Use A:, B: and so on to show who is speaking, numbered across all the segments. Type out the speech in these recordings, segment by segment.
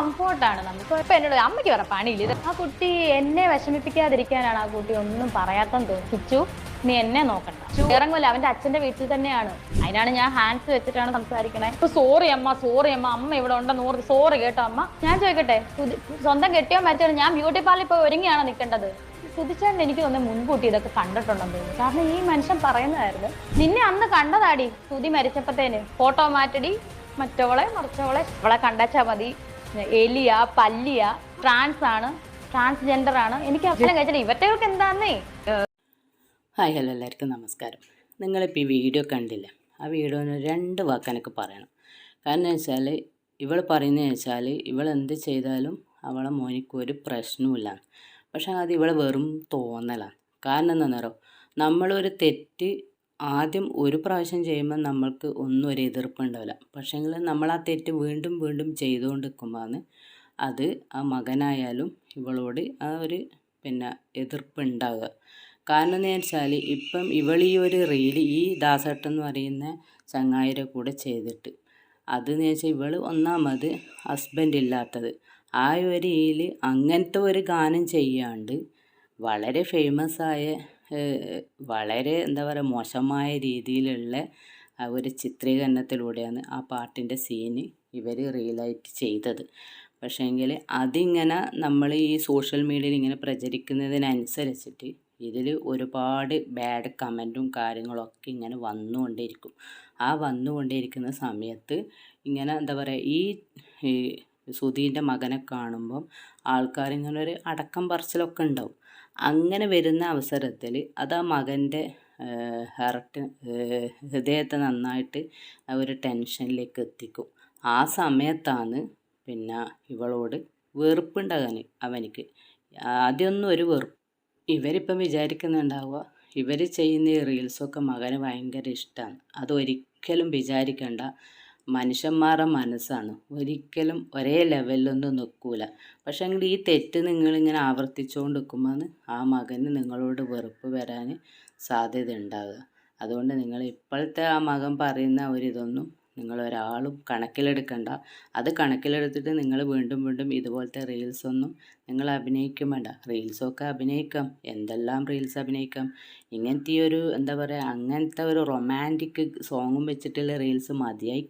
A: കംഫോർട്ടാണ് നമുക്ക്. ഇപ്പൊ എന്നോട് അമ്മയ്ക്ക് വേറെ പണിയില്ല. ആ കുട്ടി എന്നെ വിഷമിപ്പിക്കാതിരിക്കാനാണ് ആ കുട്ടി ഒന്നും പറയാത്തം തോന്നിച്ചു നീ എന്നെ നോക്കണ്ട. ഇറങ്ങുമല്ല അവന്റെ അച്ഛന്റെ വീട്ടിൽ തന്നെയാണ്. അതിനാണ് ഞാൻ ഹാൻഡ്സ് വെച്ചിട്ടാണ് സംസാരിക്കണേ. ഇപ്പൊ സോറി അമ്മ സോറി അമ്മ അമ്മ ഇവിടെ ഉണ്ടെന്ന് ഓർത്ത് സോറി കേട്ടോ അമ്മ. ഞാൻ ചോദിക്കട്ടെ സ്വന്തം കെട്ടിയോ മരിച്ചോ ഞാൻ ബ്യൂട്ടി പാർലറിൽ പോയി ഒരുങ്ങിയാണ് നിൽക്കേണ്ടത് സുധിച്ചേട്ടൻ എനിക്ക് തോന്നുന്നു മുൻകൂട്ടി ഇതൊക്കെ കണ്ടിട്ടുണ്ടെന്ന് തോന്നുന്നു. കാരണം ഈ മനുഷ്യൻ പറയുന്നതായിരുന്നു നിന്നെ അന്ന് കണ്ടതാടി സുധി മരിച്ചപ്പത്തേന്. ഫോട്ടോ മാറ്റടി മറ്റവളെ മറിച്ചവളെ അവളെ കണ്ടച്ചാ മതി. എലിയ പല്ലിയ ട്രാൻസ് ആണ് ട്രാൻസ്ജെൻഡർ ആണ്. എനിക്ക് അച്ഛനെ കഴിച്ചിട്ട് ഇവറ്റകൾക്ക് എന്താന്നേ?
B: ഹായ് ഹലോ എല്ലാവർക്കും നമസ്കാരം. നിങ്ങളിപ്പോൾ ഈ വീഡിയോ കണ്ടില്ല. ആ വീഡിയോന് രണ്ട് വാക്ക് എനിക്ക് പറയണം. കാരണം വെച്ചാൽ ഇവൾ പറയുന്നത് വെച്ചാൽ ഇവൾ എന്ത് ചെയ്താലും അവളെ മോനിക്ക് ഒരു പ്രശ്നവുമില്ല. പക്ഷേ അത് ഇവളെ വെറും തോന്നലാണ് കാരണം എന്താണെന്നറിയോ നമ്മളൊരു തെറ്റ് ആദ്യം ഒരു പ്രാവശ്യം ചെയ്യുമ്പോൾ നമ്മൾക്ക് ഒന്നും ഒരു എതിർപ്പ് ഉണ്ടാവില്ല. പക്ഷേങ്കിൽ നമ്മൾ ആ തെറ്റ് വീണ്ടും വീണ്ടും ചെയ്തുകൊണ്ട് അത് ആ മകനായാലും ഇവളോട് ആ ഒരു പിന്നെ എതിർപ്പ് ഉണ്ടാവുക. കാരണം എന്ന് വെച്ചാൽ ഇപ്പം ഇവൾ ഈ ഒരു റീൽ ഈ ദാസേട്ടൻ എന്ന് പറയുന്ന ചങ്ങായിരെ കൂടെ ചെയ്തിട്ട്. അതെന്ന് വെച്ചാൽ ഇവൾ ഒന്നാമത് ഹസ്ബൻഡ് ഇല്ലാത്തത്. ആ ഒരു റീൽ അങ്ങനത്തെ ഒരു ഗാനം ചെയ്യാണ്ട് വളരെ ഫേമസ് ആയ വളരെ എന്താ പറയുക മോശമായ രീതിയിലുള്ള ഒരു ചിത്രീകരണത്തിലൂടെയാണ് ആ പാട്ടിന്റെ സീന് ഇവർ റിയലൈറ്റ് ചെയ്തത്. പക്ഷേങ്കിൽ അതിങ്ങനെ നമ്മൾ ഈ സോഷ്യൽ മീഡിയയിൽ ഇങ്ങനെ പ്രചരിക്കുന്നതിനനുസരിച്ചിട്ട് ഇതിൽ ഒരുപാട് ബാഡ് കമന്റും കാര്യങ്ങളൊക്കെ ഇങ്ങനെ വന്നുകൊണ്ടേയിരിക്കും ആ വന്നുകൊണ്ടേയിരിക്കുന്ന സമയത്ത് ഇങ്ങനെ എന്താ പറയുക ഈ സുധീന്റെ മകനെ കാണുമ്പം ആൾക്കാരിങ്ങനെ ഒരു അടക്കം പറച്ചിലൊക്കെ ഉണ്ടാവും. അങ്ങനെ വരുന്ന അവസരത്തിൽ അത് ആ മകന്റെ ഹെർട്ട് ഹൃദയത്തെ നന്നായിട്ട് ഒരു ടെൻഷനിലേക്ക് എത്തിക്കും. ആ സമയത്താണ് പിന്നെ ഇവളോട് വെറുപ്പുണ്ടാകാൻ അവനിക്ക്. ആദ്യമൊന്നും ഒരു വെറുപ്പ്. ഇവരിപ്പം വിചാരിക്കുന്നുണ്ടാവുക ഇവർ ചെയ്യുന്ന ഈ റീൽസൊക്കെ മകന് ഭയങ്കര ഇഷ്ടമാണ് അതൊരിക്കലും വിചാരിക്കേണ്ട. മനുഷ്യന്മാരുടെ മനസ്സാണ്. ഒരിക്കലും ഒരേ ലെവലിലൊന്നും നിൽക്കൂല. പക്ഷേ എങ്കിൽ ഈ തെറ്റ് നിങ്ങളിങ്ങനെ ആവർത്തിച്ചുകൊണ്ട് നിൽക്കുമ്പോൾ ആ മകന് നിങ്ങളോട് വെറുപ്പ് വരാൻ സാധ്യത ഉണ്ടാവുക. അതുകൊണ്ട് നിങ്ങൾ ഇപ്പോഴത്തെ ആ മകൻ പറയുന്ന ഒരിതൊന്നും നിങ്ങൾ ഒരാളും കണക്കിലെടുക്കണ്ട. അത് കണക്കിലെടുത്തിട്ട് നിങ്ങൾ വീണ്ടും വീണ്ടും ഇതുപോലത്തെ റീൽസൊന്നും നിങ്ങൾ അഭിനയിക്കും വേണ്ട. റീൽസൊക്കെ അഭിനയിക്കാം. എന്തെല്ലാം റീൽസ് അഭിനയിക്കാം. ഇങ്ങനത്തെ ഒരു എന്താ പറയുക അങ്ങനത്തെ ഒരു റൊമാന്റിക് സോങ്ങും വെച്ചിട്ടുള്ള റീൽസ് മതിയായി.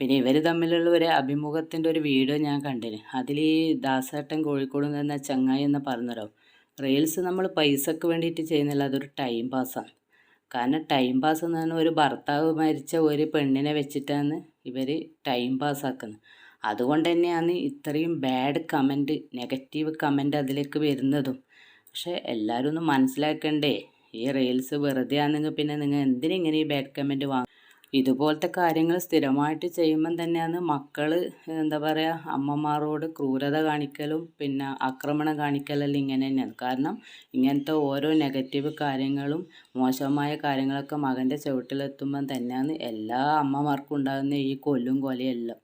B: പിന്നെ ഇവർ തമ്മിലുള്ള ഒരു അഭിമുഖത്തിന്റെ ഒരു വീഡിയോ ഞാൻ കണ്ടിന്. അതിൽ ഈ ദാസേട്ടൻ കോഴിക്കോട് എന്ന ചങ്ങായി എന്ന് പറഞ്ഞല്ലോ. റീൽസ് നമ്മൾ പൈസക്ക് വേണ്ടിയിട്ട് ചെയ്യുന്നില്ല അതൊരു ടൈം പാസ്സാണ് കാരണം ടൈം പാസ് എന്ന് പറഞ്ഞാൽ ഒരു ഭർത്താവ് മരിച്ച ഒരു പെണ്ണിനെ വെച്ചിട്ടാണ് ഇവർ ടൈം പാസ്സാക്കുന്നത് അതുകൊണ്ട് തന്നെയാണ് ഇത്രയും ബാഡ് കമന്റ് നെഗറ്റീവ് കമന്റ് അതിലേക്ക് വരുന്നതും. പക്ഷേ എല്ലാവരും ഒന്ന് മനസ്സിലാക്കണ്ടേ ഈ റീൽസ് വെറുതെ ആണെങ്കിൽ പിന്നെ നിങ്ങൾ എന്തിനിങ്ങനെ ഈ ബാഡ് കമന്റ് വാങ്ങും ഇതുപോലത്തെ കാര്യങ്ങൾ സ്ഥിരമായിട്ട് ചെയ്യുമ്പം തന്നെയാണ് മക്കൾ എന്താ പറയുക അമ്മമാരോട് ക്രൂരത കാണിക്കലും പിന്നെ ആക്രമണം കാണിക്കലെല്ലാം ഇങ്ങനെ തന്നെയാണ്. കാരണം ഇങ്ങനത്തെ ഓരോ നെഗറ്റീവ് കാര്യങ്ങളും മോശമായ കാര്യങ്ങളൊക്കെ മകന്റെ ചുവട്ടിലെത്തുമ്പം തന്നെയാണ് എല്ലാ അമ്മമാർക്കും ഉണ്ടാകുന്ന ഈ കൊല്ലും കൊലയെല്ലാം.